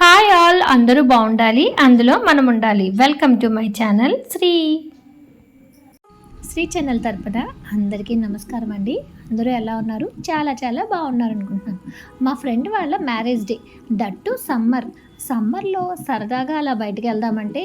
Hi all అందరూ బాగుండాలి అందులో మనం ఉండాలి. Welcome to my channel Sri. Sri channel తరపున అందరికీ నమస్కారం అండి. అందరూ ఎలా ఉన్నారు? చాలా చాలా బాగున్నారు అనుకుంటున్నాను. మా ఫ్రెండ్ వాళ్ళ మ్యారేజ్ డే దట్టు సమ్మర్ సమ్మర్లో సరదాగా అలా బయటకు వెళ్దామంటే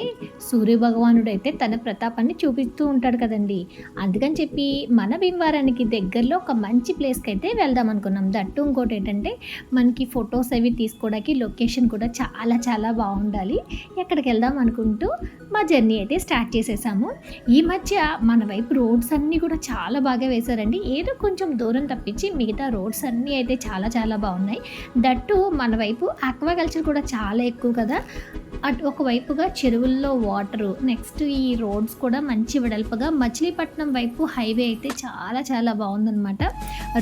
సూర్య భగవానుడు అయితే తన ప్రతాపాన్ని చూపిస్తూ ఉంటాడు కదండి. అందుకని చెప్పి మన భీమవరానికి దగ్గరలో ఒక మంచి ప్లేస్కి అయితే వెళ్దాం అనుకున్నాం. దట్టు ఇంకోటి ఏంటంటే మనకి ఫొటోస్ అవి తీసుకోవడానికి లొకేషన్ కూడా చాలా చాలా బాగుండాలి. ఎక్కడికి వెళ్దాం అనుకుంటూ మా జర్నీ అయితే స్టార్ట్ చేసేసాము. ఈ మధ్య మన వైపు రోడ్స్ అన్నీ కూడా చాలా బాగా వేశారండి. ఏదో కొంచెం దూరం తప్పించి మిగతా రోడ్స్ అన్నీ అయితే చాలా చాలా బాగున్నాయి. దట్టు మన వైపు ఆక్వాకల్చర్ కూడా చాలా ఎక్కువ కదా. అటు ఒకవైపుగా చెరువుల్లో వాటరు నెక్స్ట్ ఈ రోడ్స్ కూడా మంచి వెడల్పుగా. మచిలీపట్నం వైపు హైవే అయితే చాలా చాలా బాగుందన్నమాట.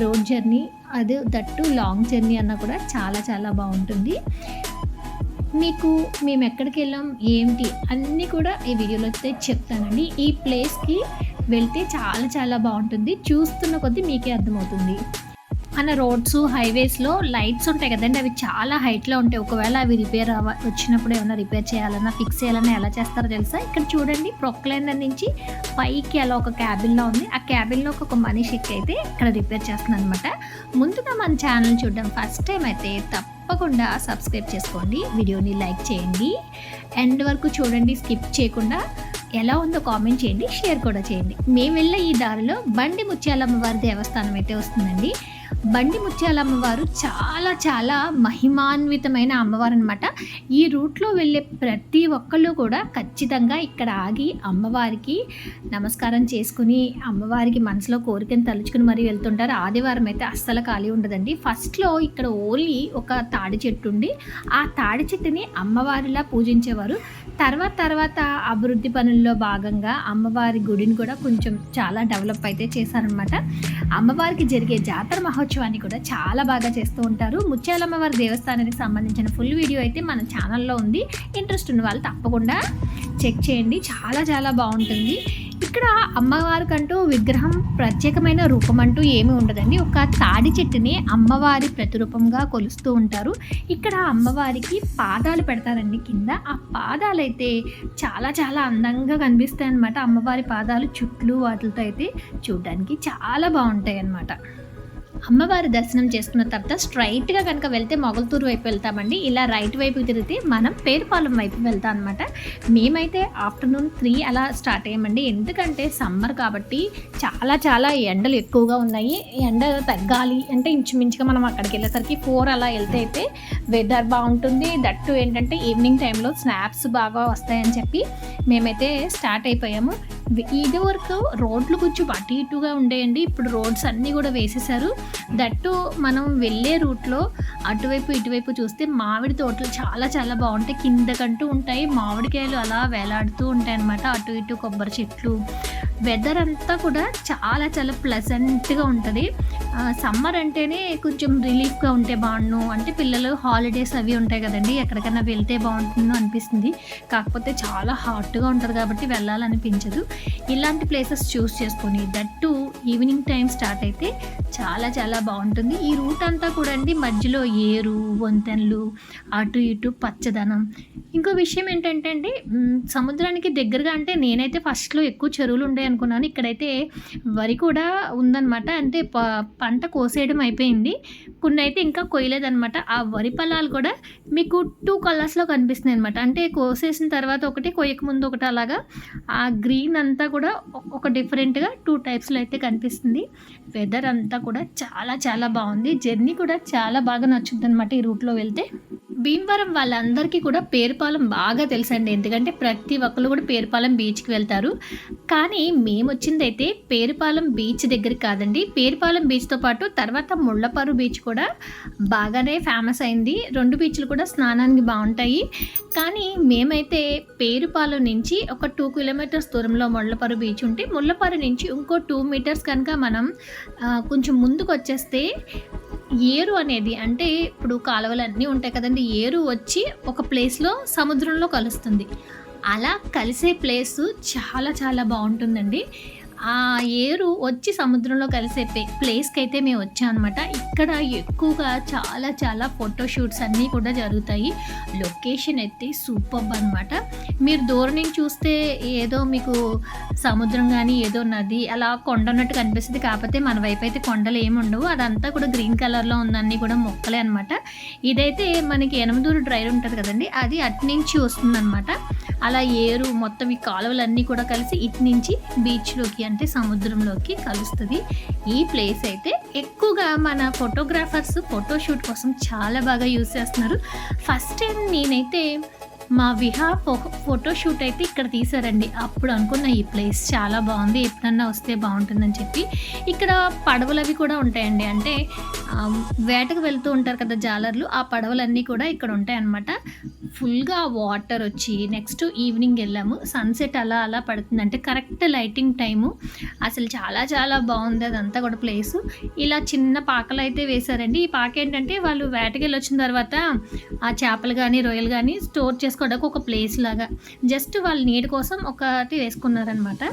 రోడ్ జర్నీ అది దట్టు లాంగ్ జర్నీ అన్న కూడా చాలా చాలా బాగుంటుంది. మీకు మేము ఎక్కడికి వెళ్ళాం ఏంటి అన్నీ కూడా ఈ వీడియోలో అయితే చెప్తానండి. ఈ ప్లేస్కి వెళ్తే చాలా చాలా బాగుంటుంది. చూస్తున్న కొద్దీ మీకే అర్థమవుతుంది. మన రోడ్స్ హైవేస్లో లైట్స్ ఉంటాయి కదండి. అవి చాలా హైట్లో ఉంటాయి. ఒకవేళ అవి రిపేర్ అవ వచ్చినప్పుడు ఏమైనా రిపేర్ చేయాలన్నా ఫిక్స్ చేయాలన్నా ఎలా చేస్తారో తెలుసా? ఇక్కడ చూడండి ప్రొక్లైనర్ నుంచి పైకి అలా ఒక క్యాబిన్లో ఉంది. ఆ క్యాబిన్లో ఒక మనిషికి అయితే ఇక్కడ రిపేర్ చేస్తుంది అనమాట ముందుగా మన ఛానల్ చూడడం ఫస్ట్ టైం అయితే తప్పకుండా సబ్స్క్రైబ్ చేసుకోండి. వీడియోని లైక్ చేయండి. ఎండ్ వరకు చూడండి స్కిప్ చేయకుండా ఎలా ఉందో కామెంట్ చేయండి షేర్ కూడా చేయండి. మేము వెళ్ళే ఈ దారిలో బండి ముత్యాలమ్మ వారి దేవస్థానం అయితే వస్తుందండి. బండి ముత్యాల అమ్మవారు చాలా చాలా మహిమాన్వితమైన అమ్మవారు అనమాట ఈ రూట్లో వెళ్ళే ప్రతి ఒక్కళ్ళు కూడా ఖచ్చితంగా ఇక్కడ ఆగి అమ్మవారికి నమస్కారం చేసుకుని అమ్మవారికి మనసులో కోరికను తలుచుకుని మరీ వెళ్తుంటారు. ఆదివారం అయితే అస్సలు ఖాళీ ఉండదండి. ఫస్ట్లో ఇక్కడ ఓన్లీ ఒక తాడి చెట్టు ఉండి ఆ తాడి చెట్టుని అమ్మవారిలా పూజించేవారు. తర్వాత తర్వాత అభివృద్ధి పనుల్లో భాగంగా అమ్మవారి గుడిని కూడా కొంచెం చాలా డెవలప్ అయితే చేశారనమాట అమ్మవారికి జరిగే జాతర మహోత్సవాన్ని కూడా చాలా బాగా చేస్తూ ఉంటారు. ముత్యాలమ్మవారి దేవస్థానానికి సంబంధించిన ఫుల్ వీడియో అయితే మన ఛానల్లో ఉంది. ఇంట్రెస్ట్ ఉన్న వాళ్ళు తప్పకుండా చెక్ చేయండి. చాలా చాలా బాగుంటుంది. ఇక్కడ అమ్మవారికంటూ విగ్రహం ప్రత్యేకమైన రూపం అంటూ ఏమీ ఉండదండి. ఒక తాడి చెట్టుని అమ్మవారి ప్రతిరూపంగా కొలుస్తూ ఉంటారు. ఇక్కడ అమ్మవారికి పాదాలు పెడతారండి కింద. ఆ పాదాలు అయితే చాలా చాలా అందంగా కనిపిస్తాయి అన్నమాట అమ్మవారి పాదాలు చుట్లు వాటితో అయితే చూడడానికి చాలా బాగుంటాయి అన్నమాట అమ్మవారి దర్శనం చేసుకున్న తర్వాత స్ట్రైట్గా కనుక వెళ్తే మొగల్తూరు వైపు వెళ్తామండి. ఇలా రైట్ వైపు తిరిగితే మనం పేరుపాలెం వైపు వెళ్తాం అనమాట మేమైతే ఆఫ్టర్నూన్ త్రీ అలా స్టార్ట్ అయ్యామండి. ఎందుకంటే సమ్మర్ కాబట్టి చాలా చాలా ఎండలు ఎక్కువగా ఉన్నాయి. ఎండ తగ్గాలి అంటే ఇంచుమించుగా మనం అక్కడికి వెళ్ళేసరికి ఫోర్ అలా వెళ్తే అయితే వెదర్ బాగుంటుంది. దట్టు ఏంటంటే ఈవినింగ్ టైంలో స్నాప్స్ బాగా వస్తాయని చెప్పి మేమైతే స్టార్ట్ అయిపోయాము. ఇది వరకు రోడ్లు కొంచెం అటు ఇటుగా ఉండేయండి. ఇప్పుడు రోడ్స్ అన్నీ కూడా వేసేసారు దట్టు మనం వెళ్ళే రూట్లో అటువైపు ఇటువైపు చూస్తే మామిడి తోటలు చాలా చాలా బాగుంటాయి. కిందకంటూ ఉంటాయి. మామిడికాయలు అలా వేలాడుతూ ఉంటాయి అన్నమాట అటు ఇటు కొబ్బరి చెట్లు. వెదర్ అంతా కూడా చాలా చాలా ప్లెజెంట్గా ఉంటుంది. సమ్మర్ అంటేనే కొంచెం రిలీఫ్గా ఉంటే బాగుండు అంటే పిల్లలు హాలిడేస్ అవి ఉంటాయి కదండి ఎక్కడికైనా వెళ్తే బాగుంటుందో అనిపిస్తుంది. కాకపోతే చాలా హాట్గా ఉంటుంది కాబట్టి వెళ్ళాలనిపించదు. ఇలాంటి ప్లేసెస్ చూస్ చేసుకొని దట్టు ఈవినింగ్ టైం స్టార్ట్ అయితే చాలా చాలా బాగుంటుంది. ఈ రూట్ అంతా కూడా అండి మధ్యలో ఏరు వంతెనలు అటు ఇటు పచ్చదనం. ఇంకో విషయం ఏంటంటే అండి సముద్రానికి దగ్గరగా అంటే నేనైతే ఫస్ట్లో ఎక్కువ చెరువులు ఉండే అనుకున్నాను. ఇక్కడైతే వరి కూడా ఉందన్నమాట. అంటే ప పంట కోసేయడం అయిపోయింది. కొన్ని అయితే ఇంకా కొయ్యలేదనమాట ఆ వరి పొలాలు కూడా మీకు టూ కలర్స్లో కనిపిస్తున్నాయి అనమాట అంటే కోసేసిన తర్వాత ఒకటి కొయ్యక ముందు ఒకటి అలాగా. ఆ గ్రీన్ అంతా కూడా ఒక డిఫరెంట్గా టూ టైప్స్లో అయితే కనిపిస్తుంది. వెదర్ అంతా కూడా చాలా చాలా బాగుంది. జర్నీ కూడా చాలా బాగా నచ్చుద్ది అనమాట ఈ రూట్లో వెళ్తే. భీమవరం వాళ్ళందరికీ కూడా పేరుపాలెం బాగా తెలుసండి. ఎందుకంటే ప్రతి ఒక్కరు కూడా పేరుపాలెం బీచ్కి వెళ్తారు. కానీ మేము వచ్చిందైతే పేరుపాలెం బీచ్ దగ్గర కాదండి. పేరుపాలెం బీచ్తో పాటు తర్వాత ముళ్ళపారు బీచ్ కూడా బాగానే ఫేమస్ అయింది. రెండు బీచ్లు కూడా స్నానానికి బాగుంటాయి. కానీ మేమైతే పేరుపాలెం నుంచి ఒక టూ కిలోమీటర్స్ దూరంలో ముళ్ళపారు బీచ్ ఉంటే ముళ్ళపారు నుంచి ఇంకో టూ మీటర్స్ కనుక మనం కొంచెం ముందుకు వచ్చేస్తే ఏరు అనేది అంటే ఇప్పుడు కాలువలు అన్నీ ఉంటాయి కదండి ఏరు వచ్చి ఒక ప్లేస్లో సముద్రంలో కలుస్తుంది. అలా కలిసే ప్లేస్ చాలా చాలా బాగుంటుందండి. ఆ ఏరు వచ్చి సముద్రంలో కలిసే ప్లేస్కి అయితే మేము వచ్చామన్నమాట ఇక్కడ ఎక్కువగా చాలా చాలా ఫోటోషూట్స్ అన్నీ కూడా జరుగుతాయి. లొకేషన్ అయితే సూపర్ అనమాట మీరు దూరం నుంచి చూస్తే ఏదో మీకు సముద్రం కానీ ఏదో నది అలా కొండ ఉన్నట్టు కనిపిస్తుంది. కాకపోతే మన వైపు అయితే కొండలు ఏమి ఉండవు. అదంతా కూడా గ్రీన్ కలర్లో ఉందన్నీ కూడా మొక్కలే అనమాట ఇదైతే మనకి ఎనమదూరు డ్రైవ్ ఉంటుంది కదండి. అది అటు నుంచి వస్తుందన్నమాట. అలా ఏరు మొత్తం ఈ కాలువలన్నీ కూడా కలిసి ఇటు నుంచి బీచ్లోకి అంటే సముద్రంలోకి కలుస్తుంది. ఈ ప్లేస్ అయితే ఎక్కువగా మన ఫోటోగ్రాఫర్స్ ఫోటోషూట్ కోసం చాలా బాగా యూస్ చేస్తున్నారు. ఫస్ట్ టైం నేనైతే మా విహా ఫో ఫోటోషూట్ అయితే ఇక్కడ తీసారండి. అప్పుడు అనుకున్న ఈ ప్లేస్ చాలా బాగుంది ఎప్పుడన్నా వస్తే బాగుంటుందని చెప్పి. ఇక్కడ పడవలు అవి కూడా ఉంటాయండి. అంటే వేటకు వెళ్తూ ఉంటారు కదా జాలర్లు ఆ పడవలన్నీ కూడా ఇక్కడ ఉంటాయన్నమాట. ఫుల్గా వాటర్ వచ్చి నెక్స్ట్ ఈవినింగ్ వెళ్ళాము. సన్సెట్ అలా అలా పడుతుంది. అంటే కరెక్ట్ లైటింగ్ టైము. అసలు చాలా చాలా బాగుంది అదంతా కూడా ప్లేసు. ఇలా చిన్న పాకలు అయితే వేశారండి. ఈ పాక ఏంటంటే వాళ్ళు వేటకెళ్ళి వచ్చిన తర్వాత ఆ చేపలు కానీ రొయ్యలు కానీ స్టోర్ చేసుకోవడానికి ఒక ప్లేస్ లాగా. జస్ట్ వాళ్ళ నీటి కోసం ఒకటి వేసుకున్నారనమాట.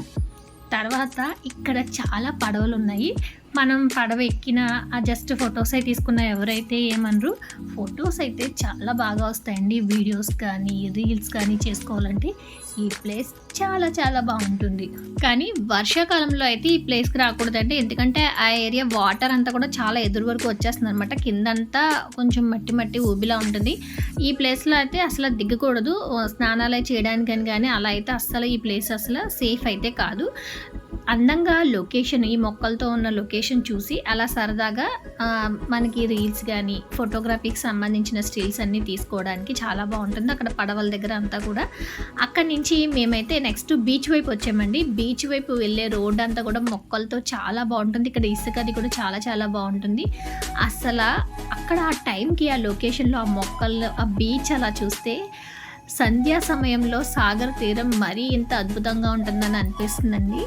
తర్వాత ఇక్కడ చాలా పడవలు ఉన్నాయి. మనం పడవ ఎక్కిన ఆ జస్ట్ ఫొటోస్ అయితే తీసుకున్న ఎవరైతే ఏమనరు ఫొటోస్ అయితే చాలా బాగా వస్తాయండి. వీడియోస్ కానీ రీల్స్ కానీ చేసుకోవాలంటే ఈ ప్లేస్ చాలా చాలా బాగుంటుంది. కానీ వర్షాకాలంలో అయితే ఈ ప్లేస్కి రాకూడదండి. ఎందుకంటే ఆ ఏరియా వాటర్ అంతా కూడా చాలా ఎదురు వరకు వచ్చేస్తుంది అనమాట కిందంతా కొంచెం మట్టి మట్టి ఊబిలా ఉంటుంది. ఈ ప్లేస్లో అయితే అసలు దిగకూడదు. స్నానాలు చేయడానికని కానీ అలా అయితే అస్సలు ఈ ప్లేస్ అసలు సేఫ్ అయితే కాదు. అందంగా లొకేషన్ ఈ మొక్కలతో ఉన్న లొకేషన్ చూసి అలా సరదాగా మనకి రీల్స్ కానీ ఫోటోగ్రఫీకి సంబంధించిన స్టిల్స్ అన్నీ తీసుకోవడానికి చాలా బాగుంటుంది. అక్కడ పడవల దగ్గర అంతా కూడా. అక్కడి నుంచి మేమైతే నెక్స్ట్ బీచ్ వైపు వచ్చామండి. బీచ్ వైపు వెళ్ళే రోడ్ అంతా కూడా మొక్కలతో చాలా బాగుంటుంది. ఇక్కడ ఇసుక అది కూడా చాలా చాలా బాగుంటుంది. అసలు అక్కడ ఆ టైంకి ఆ లొకేషన్లో ఆ మొక్కలు ఆ బీచ్ అలా చూస్తే సంధ్యా సమయంలో సాగర్ తీరం మరీ ఇంత అద్భుతంగా ఉంటుందని అనిపిస్తుందండి.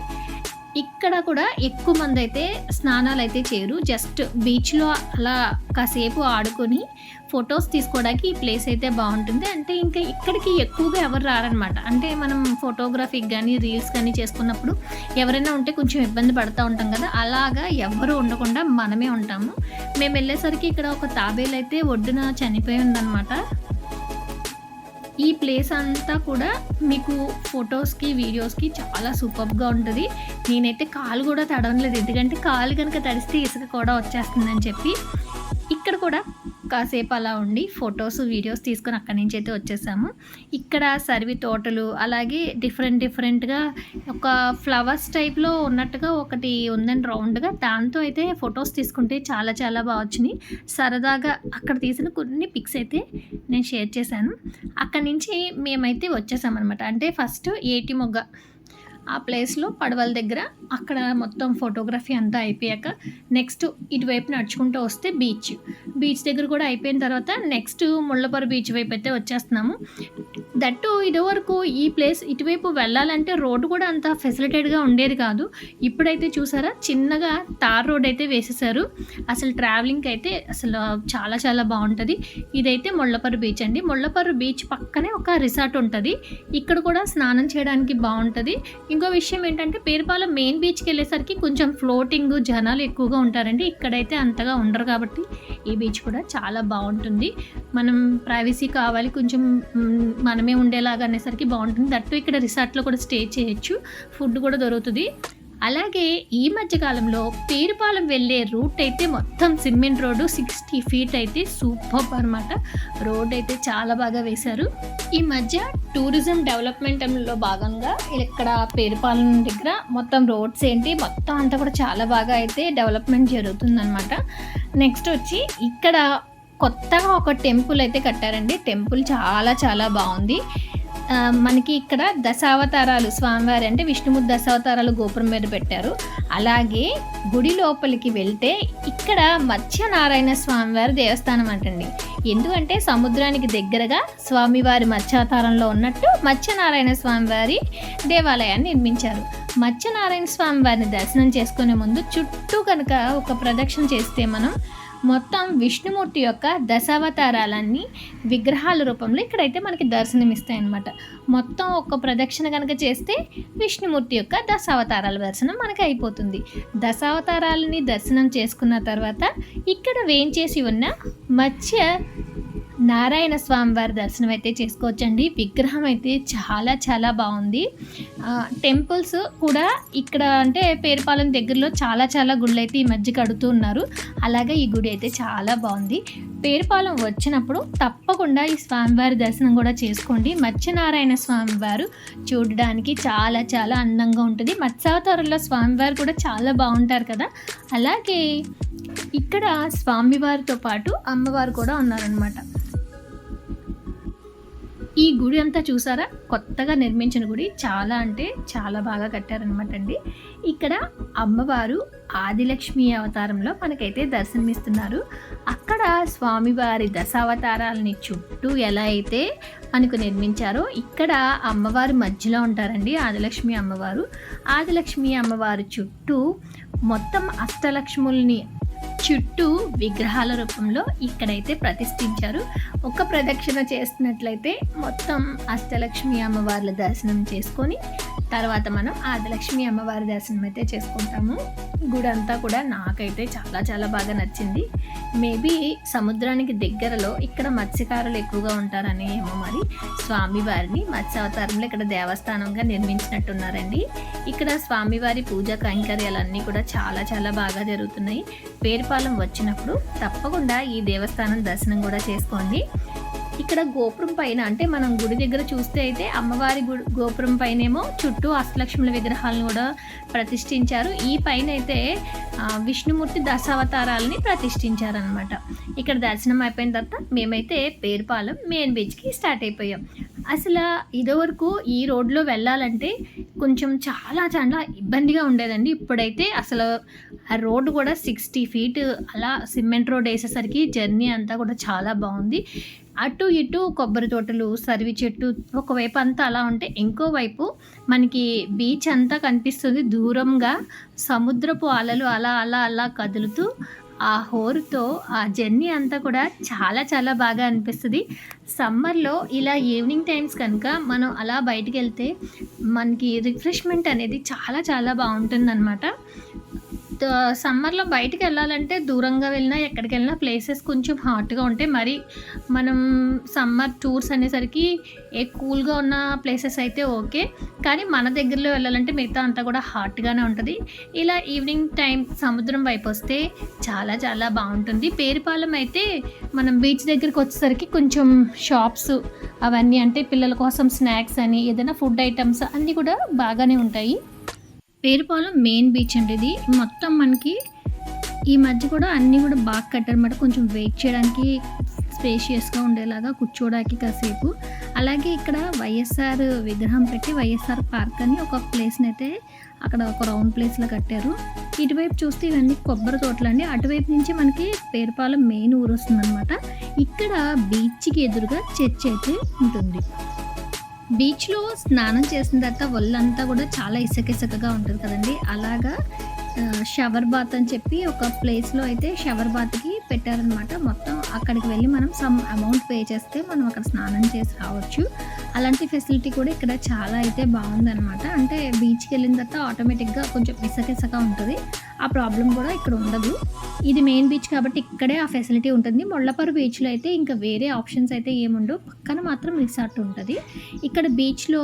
ఇక్కడ కూడా ఎక్కువ మంది అయితే స్నానాలు అయితే చేయరు. జస్ట్ బీచ్లో అలా కాసేపు ఆడుకొని ఫొటోస్ తీసుకోవడానికి ఈ ప్లేస్ అయితే బాగుంటుంది. అంటే ఇంకా ఇక్కడికి ఎక్కువగా ఎవరు రారనమాట. అంటే మనం ఫోటోగ్రఫీకి కానీ రీల్స్ కానీ చేసుకున్నప్పుడు ఎవరైనా ఉంటే కొంచెం ఇబ్బంది పడుతూ ఉంటాం కదా. అలాగా ఎవరు ఉండకుండా మనమే ఉంటాము. మేము వెళ్ళేసరికి ఇక్కడ ఒక తాబేలు అయితే ఒడ్డున చనిపోయి ఉందన్నమాట. ఈ ప్లేస్ అంతా కూడా మీకు ఫొటోస్కి వీడియోస్కి చాలా సూపర్గా ఉంటుంది. నేనైతే కాలు కూడా తడవలేదు ఎందుకంటే కాలు కనుక తడిస్తే ఇసుక కూడా వచ్చేస్తుందని చెప్పి. ఇక్కడ కూడా కాసేపు అలా ఉండి ఫొటోస్ వీడియోస్ తీసుకొని అక్కడి నుంచి అయితే వచ్చేసాము. ఇక్కడ సర్వి తోటలు అలాగే డిఫరెంట్ డిఫరెంట్గా ఒక ఫ్లవర్స్ టైప్లో ఉన్నట్టుగా ఒకటి ఉందని రౌండ్గా దాంతో అయితే ఫొటోస్ తీసుకుంటే చాలా చాలా బాగా వచ్చినాయి. సరదాగా అక్కడ తీసిన కొన్ని పిక్స్ అయితే నేను షేర్ చేశాను. అక్కడి నుంచి మేమైతే వచ్చేసామన్నమాట. అంటే ఫస్ట్ ఏటి మొగ్గ. ఆ ప్లేస్లో పడవల దగ్గర అక్కడ మొత్తం ఫోటోగ్రఫీ అంతా అయిపోయాక నెక్స్ట్ ఇటువైపు నడుచుకుంటూ వస్తే బీచ్. బీచ్ దగ్గర కూడా అయిపోయిన తర్వాత నెక్స్ట్ ముళ్ళపర బీచ్ వైపు అయితే వచ్చేస్తున్నాము. దట్టు ఇదివరకు ఈ ప్లేస్ ఇటువైపు వెళ్ళాలంటే రోడ్డు కూడా అంత ఫెసిలిటేట్గా ఉండేది కాదు. ఇప్పుడైతే చూసారా చిన్నగా తార్ రోడ్ అయితే వేసేసారు. అసలు ట్రావెలింగ్కి అయితే అసలు చాలా చాలా బాగుంటుంది. ఇదైతే ముళ్ళపర్రు బీచ్ అండి. ముళ్ళపర్రు బీచ్ పక్కనే ఒక రిసార్ట్ ఉంటుంది. ఇక్కడ కూడా స్నానం చేయడానికి బాగుంటుంది. ఇంకో విషయం ఏంటంటే పేరుపాలెం మెయిన్ బీచ్కి వెళ్ళేసరికి కొంచెం ఫ్లోటింగ్ జనాలు ఎక్కువగా ఉంటారండి. ఇక్కడైతే అంతగా ఉండరు కాబట్టి ఈ బీచ్ కూడా చాలా బాగుంటుంది. మనం ప్రైవసీ కావాలి కొంచెం మనమే ఉండేలాగా అనేసరికి బాగుంటుంది. దట్టు ఇక్కడ రిసార్ట్లో కూడా స్టే చేయొచ్చు. ఫుడ్ కూడా దొరుకుతుంది. అలాగే ఈ మధ్యకాలంలో పేరుపాలెం వెళ్ళే రూట్ అయితే మొత్తం సిమెంట్ రోడ్డు సిక్స్టీ ఫీట్ అయితే సూపర్ అనమాట రోడ్ అయితే చాలా బాగా వేశారు. ఈ మధ్య టూరిజం డెవలప్మెంట్లో భాగంగా ఇక్కడ పేరుపాలెం దగ్గర మొత్తం రోడ్స్ ఏంటి మొత్తం అంతా కూడా చాలా బాగా అయితే డెవలప్మెంట్ జరుగుతుందనమాట నెక్స్ట్ వచ్చి ఇక్కడ కొత్తగా ఒక టెంపుల్ అయితే కట్టారండి. టెంపుల్ చాలా చాలా బాగుంది. మనకి ఇక్కడ దశావతారాలు స్వామివారి అంటే విష్ణుమూర్తి దశావతారాలు గోపురం మీద పెట్టారు. అలాగే గుడి లోపలికి వెళ్తే ఇక్కడ మత్స్యనారాయణ స్వామివారి దేవస్థానం అంటండి. ఎందుకంటే సముద్రానికి దగ్గరగా స్వామివారి మత్స్యావతారంలో ఉన్నట్టు మత్స్యనారాయణ స్వామివారి దేవాలయాన్ని నిర్మించారు. మత్స్యనారాయణ స్వామి వారిని దర్శనం చేసుకునే ముందు చుట్టూ కనుక ఒక ప్రదక్షిణ చేస్తే మనం మొత్తం విష్ణుమూర్తి యొక్క దశావతారాలన్నీ విగ్రహాల రూపంలో ఇక్కడైతే మనకి దర్శనమిస్తాయి అన్నమాట మొత్తం ఒక ప్రదక్షిణ కనుక చేస్తే విష్ణుమూర్తి యొక్క దశావతారాల దర్శనం మనకి అయిపోతుంది. దశావతారాలని దర్శనం చేసుకున్న తర్వాత ఇక్కడ వేయించేసి ఉన్న మత్స్య నారాయణ స్వామి వారి దర్శనం అయితే చేసుకోవచ్చండి. విగ్రహం అయితే చాలా చాలా బాగుంది. టెంపుల్స్ కూడా ఇక్కడ అంటే పేరుపాలెం దగ్గరలో చాలా చాలా గుళ్ళు అయితే ఈ మధ్య కడుతూ ఉన్నారు. అలాగే ఈ గుడి అయితే చాలా బాగుంది. పేరుపాలెం వచ్చినప్పుడు తప్పకుండా ఈ స్వామివారి దర్శనం కూడా చేసుకోండి. మత్స్యనారాయణ స్వామివారు చూడడానికి చాలా చాలా అందంగా ఉంటుంది. మత్స్యావతారంలో స్వామివారు కూడా చాలా బాగుంటారు కదా. అలాగే ఇక్కడ స్వామివారితో పాటు అమ్మవారు కూడా ఉన్నారనమాట ఈ గుడి అంతా చూసారా? కొత్తగా నిర్మించిన గుడి. చాలా అంటే చాలా బాగా కట్టారనమాట అండి. ఇక్కడ అమ్మవారు ఆదిలక్ష్మి అవతారంలో మనకైతే దర్శనమిస్తున్నారు. అక్కడ స్వామివారి దశావతారాలని చుట్టూ ఎలా అయితే మనకు నిర్మించారో ఇక్కడ అమ్మవారు మధ్యలో ఉంటారండి ఆదిలక్ష్మి అమ్మవారు. ఆదిలక్ష్మి అమ్మవారు చుట్టూ మొత్తం అష్టలక్ష్ముల్ని చుట్టూ విగ్రహాల రూపంలో ఇక్కడైతే ప్రతిష్ఠించారు. ఒక ప్రదక్షిణ చేస్తున్నట్లయితే మొత్తం అష్టలక్ష్మి అమ్మవార్ల దర్శనం చేసుకొని తర్వాత మనం ఆదిలక్ష్మి అమ్మవారి దర్శనం అయితే చేసుకుంటాము. గుడి అంతా కూడా నాకైతే చాలా చాలా బాగా నచ్చింది. మేబీ సముద్రానికి దగ్గరలో ఇక్కడ మత్స్యకారులు ఎక్కువగా ఉంటారని ఏమో మరి స్వామివారిని మత్స్యావతారంలో ఇక్కడ దేవస్థానంగా నిర్మించినట్టున్నారండి. ఇక్కడ స్వామివారి పూజ కైంకర్యాలన్నీ కూడా చాలా చాలా బాగా జరుగుతున్నాయి. పేరుపాలెం వచ్చినప్పుడు తప్పకుండా ఈ దేవస్థానం దర్శనం కూడా చేసుకోండి. ఇక్కడ గోపురం పైన అంటే మనం గుడి దగ్గర చూస్తే అయితే అమ్మవారి గుడి గోపురం పైనేమో చుట్టూ అష్టలక్ష్ముల విగ్రహాలను కూడా ప్రతిష్ఠించారు. ఈ పైన అయితే విష్ణుమూర్తి దశావతారాలని ప్రతిష్ఠించారనమాట ఇక్కడ దర్శనం అయిపోయిన తర్వాత మేమైతే పేరుపాలెం మెయిన్ బీచ్కి స్టార్ట్ అయిపోయాం. అసలు ఇదివరకు ఈ రోడ్లో వెళ్ళాలంటే కొంచెం చాలా చాలా ఇబ్బందిగా ఉండేదండి. ఇప్పుడైతే అసలు ఆ రోడ్డు కూడా సిక్స్టీ ఫీట్ అలా సిమెంట్ రోడ్ వేసేసరికి జర్నీ అంతా కూడా చాలా బాగుంది. అటు ఇటు కొబ్బరి తోటలు సరివి చెట్టు ఒకవైపు అంతా అలా ఉంటే ఇంకో వైపు మనకి బీచ్ అంతా కనిపిస్తుంది. దూరంగా సముద్రపు అలలు అలా అలా అలా కదులుతూ ఆ హోరుతో ఆ జర్నీ అంతా కూడా చాలా చాలా బాగా అనిపిస్తుంది. సమ్మర్లో ఇలా ఈవినింగ్ టైమ్స్ కనుక మనం అలా బయటికి వెళ్తే మనకి రిఫ్రెష్మెంట్ అనేది చాలా చాలా బాగుంటుంది సమ్మర్లో బయటికి వెళ్ళాలంటే దూరంగా వెళ్ళినా ఎక్కడికి వెళ్ళినా ప్లేసెస్ కొంచెం హాట్గా ఉంటాయి. మరి మనం సమ్మర్ టూర్స్ అనేసరికి ఏ కూల్గా ఉన్న ప్లేసెస్ అయితే ఓకే. కానీ మన దగ్గరలో వెళ్ళాలంటే మిగతా అంతా కూడా హాట్గానే ఉంటుంది. ఇలా ఈవినింగ్ టైం సముద్రం వైపు వస్తే చాలా చాలా బాగుంటుంది. పేరుపాలెం అయితే మనం బీచ్ దగ్గరికి వచ్చేసరికి కొంచెం షాప్స్ అవన్నీ అంటే పిల్లల కోసం స్నాక్స్ అని ఏదైనా ఫుడ్ ఐటమ్స్ అన్నీ కూడా బాగానే ఉంటాయి. పేరుపాలెం మెయిన్ బీచ్ అండి ఇది. మొత్తం మనకి ఈ మధ్య కూడా అన్నీ కూడా బాగా కట్టారన్నమాట కొంచెం వెయిట్ చేయడానికి స్పేషియస్గా ఉండేలాగా కూర్చోడానికి కాసేపు. అలాగే ఇక్కడ వైఎస్ఆర్ విగ్రహం పెట్టి వైఎస్ఆర్ పార్క్ అని ఒక ప్లేస్ని అయితే అక్కడ ఒక రౌండ్ ప్లేస్లో కట్టారు. ఇటువైపు చూస్తే ఇవన్నీ కొబ్బరి తోటలు అండి. అటువైపు నుంచి మనకి పేరుపాలెం మెయిన్ ఊరు వస్తుందన్నమాట. ఇక్కడ బీచ్కి ఎదురుగా చర్చ్ అయితే ఉంటుంది. బీచ్లో స్నానం చేసిన తర్వాత ఒళ్ళంతా కూడా చాలా ఇసుక ఇసుకగా ఉంటుంది కదండి. అలాగా షవర్ బాత్ అని చెప్పి ఒక ప్లేస్లో అయితే షవర్ బాత్కి పెట్టారనమాట. మొత్తం అక్కడికి వెళ్ళి మనం సమ్ అమౌంట్ పే చేస్తే మనం అక్కడ స్నానం చేసి రావచ్చు. అలాంటి ఫెసిలిటీ కూడా ఇక్కడ చాలా అయితే బాగుందనమాట. అంటే బీచ్కి వెళ్ళిన తర్వాత ఆటోమేటిక్గా కొంచెం ఇసుక ఉంటుంది. ఆ ప్రాబ్లం కూడా ఇక్కడ ఉండదు. ఇది మెయిన్ బీచ్ కాబట్టి ఇక్కడే ఆ ఫెసిలిటీ ఉంటుంది. మొళ్ళపరు బీచ్లో అయితే ఇంకా వేరే ఆప్షన్స్ అయితే ఏముండవు. పక్కన మాత్రం రిసార్ట్ ఉంటుంది. ఇక్కడ బీచ్లో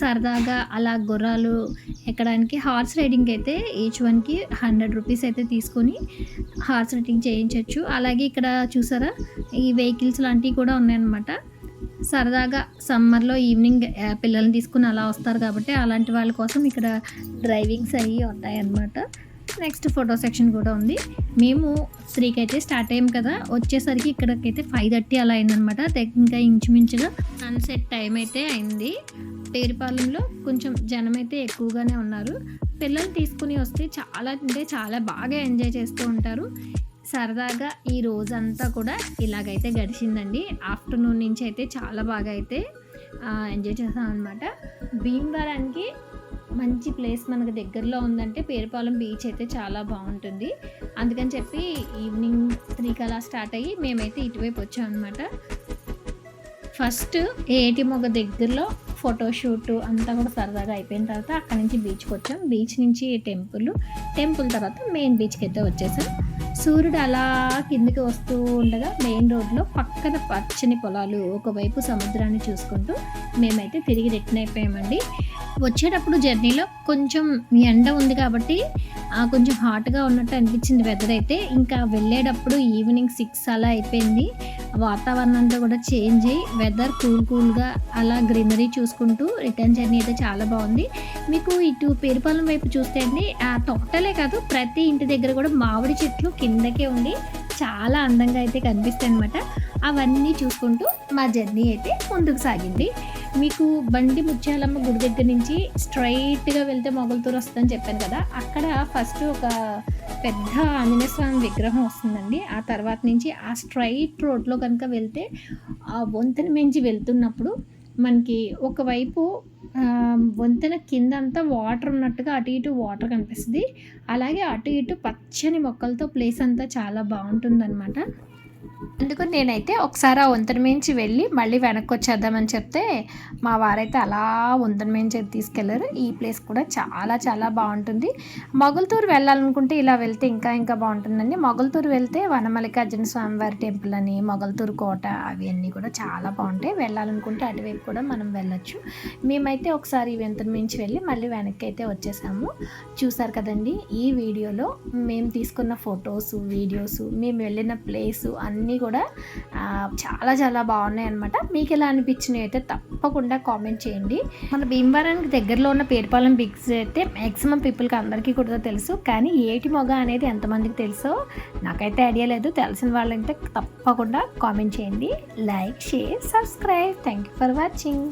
సరదాగా అలా గుర్రాలు ఎక్కడానికి హార్స్ రైడింగ్ అయితే ఈచ్ వన్కి హండ్రెడ్ రూపీస్ అయితే తీసుకొని హార్స్ రైడింగ్ చేయించవచ్చు అలాగే ఇక్కడ చూసారా? ఈ వెహికల్స్ లాంటివి కూడా ఉన్నాయన్నమాట. సరదాగా సమ్మర్లో ఈవినింగ్ పిల్లల్ని తీసుకుని అలా వస్తారు కాబట్టి అలాంటి వాళ్ళ కోసం ఇక్కడ డ్రైవింగ్స్ అవి ఉంటాయన్నమాట. నెక్స్ట్ ఫోటో సెక్షన్ కూడా ఉంది. మేము త్రీకి అయితే స్టార్ట్ అయ్యాం కదా. వచ్చేసరికి ఇక్కడికైతే ఫైవ్ థర్టీ అలా అయిందనమాట ఇంకా ఇంచుమించుగా సన్సెట్ టైం అయితే అయింది. పేరుపాలెంలో కొంచెం జనం అయితే ఎక్కువగానే ఉన్నారు. పిల్లలు తీసుకుని వస్తే చాలా అంటే చాలా బాగా ఎంజాయ్ చేస్తూ ఉంటారు. సరదాగా ఈ రోజంతా కూడా ఇలాగైతే గడిచిందండి. ఆఫ్టర్నూన్ నుంచి అయితే చాలా బాగా అయితే ఎంజాయ్ చేసాం అనమాట భీమవరానికి మంచి ప్లేస్ మనకు దగ్గరలో ఉందంటే పేరుపాలెం బీచ్ అయితే చాలా బాగుంటుంది. అందుకని చెప్పి ఈవినింగ్ త్రీకి అలా స్టార్ట్ అయ్యి మేమైతే ఇటువైపు వచ్చాం అనమాట ఫస్ట్ ఏటి మొగ దగ్గరలో ఫోటోషూట్ అంతా కూడా సరదాగా అయిపోయిన తర్వాత అక్కడ నుంచి బీచ్కి వచ్చాం. బీచ్ నుంచి టెంపుల్ టెంపుల్ తర్వాత మెయిన్ బీచ్కి అయితే వచ్చేసాం. సూర్యుడు అలా కిందకి వస్తూ ఉండగా మెయిన్ రోడ్లో పక్కన పచ్చని పొలాలు ఒకవైపు సముద్రాన్ని చూసుకుంటూ మేమైతే తిరిగి రిటర్న్ అయిపోయామండి. వచ్చేటప్పుడు జర్నీలో కొంచెం ఎండ ఉంది కాబట్టి ఆ, కొంచెం హాట్గా ఉన్నట్టు అనిపించింది వెదర్ అయితే. ఇంకా వెళ్ళేటప్పుడు ఈవినింగ్ సిక్స్ అలా అయిపోయింది. వాతావరణం అంతా కూడా చేంజ్ అయ్యి వెదర్ కూల్ కూల్గా అలా గ్రీనరీ చూసుకుంటూ రిటర్న్ జర్నీ అయితే చాలా బాగుంది. మీకు ఇటు పేరుపాలెం వైపు చూస్తే అండి ఆ తోటలే కాదు ప్రతి ఇంటి దగ్గర కూడా మామిడి చెట్లు కిందకే ఉండి చాలా అందంగా అయితే కనిపిస్తాయి అనమాట అవన్నీ చూసుకుంటూ మా జర్నీ అయితే ముందుకు సాగింది. మీకు బండి ముత్యాలమ్మ గుడి దగ్గర నుంచి స్ట్రైట్గా వెళ్తే మొగలతూరు వస్తుందని చెప్పాను కదా అక్కడ ఫస్ట్ ఒక పెద్ద ఆంజనేయ స్వామి విగ్రహం వస్తుందండి. ఆ తర్వాత నుంచి ఆ స్ట్రైట్ రోడ్లో కనుక వెళ్తే ఆ వంతెన మించి వెళ్తున్నప్పుడు మనకి ఒకవైపు వంతెన కింద అంతా వాటర్ ఉన్నట్టుగా అటు ఇటు వాటర్ కనిపిస్తుంది. అలాగే అటు ఇటు పచ్చని మొక్కలతో ప్లేస్ అంతా చాలా బాగుంటుందన్నమాట. అందుకు నేనైతే ఒకసారి ఆ వంతెన మించి వెళ్ళి మళ్ళీ వెనక్కి వచ్చేద్దామని చెప్తే మా వారైతే అలా వంతెన మించి తీసుకెళ్ళారు. ఈ ప్లేస్ కూడా చాలా చాలా బాగుంటుంది. మొగల్తూరు వెళ్ళాలనుకుంటే ఇలా వెళ్తే ఇంకా ఇంకా బాగుంటుందండి. మొగల్తూరు వెళ్తే వనమల్లికార్జున స్వామివారి టెంపుల్ అని మొగల్తూరు కోట అవి అన్నీ కూడా చాలా బాగుంటాయి. వెళ్ళాలనుకుంటే అటువైపు కూడా మనం వెళ్ళొచ్చు. మేమైతే ఒకసారి ఈ మించి వెళ్ళి మళ్ళీ వెనక్కి అయితే వచ్చేసాము. చూసారు కదండి ఈ వీడియోలో మేము తీసుకున్న ఫొటోస్ వీడియోస్ మేము వెళ్ళిన ప్లేసు అన్నీ కూడా చాలా చాలా బాగున్నాయి అనమాట మీకు ఎలా అనిపించినాయి అయితే తప్పకుండా కామెంట్ చేయండి. మన భీమవరానికి దగ్గరలో ఉన్న పేరుపాలెం బిగ్స్ అయితే మ్యాక్సిమం పీపుల్కి అందరికీ కూడా తెలుసు. కానీ ఏటి మొగ అనేది ఎంతమందికి తెలుసో నాకైతే ఐడియా లేదు. తెలిసిన వాళ్ళంటే తప్పకుండా కామెంట్ చేయండి. Like share subscribe thank you for watching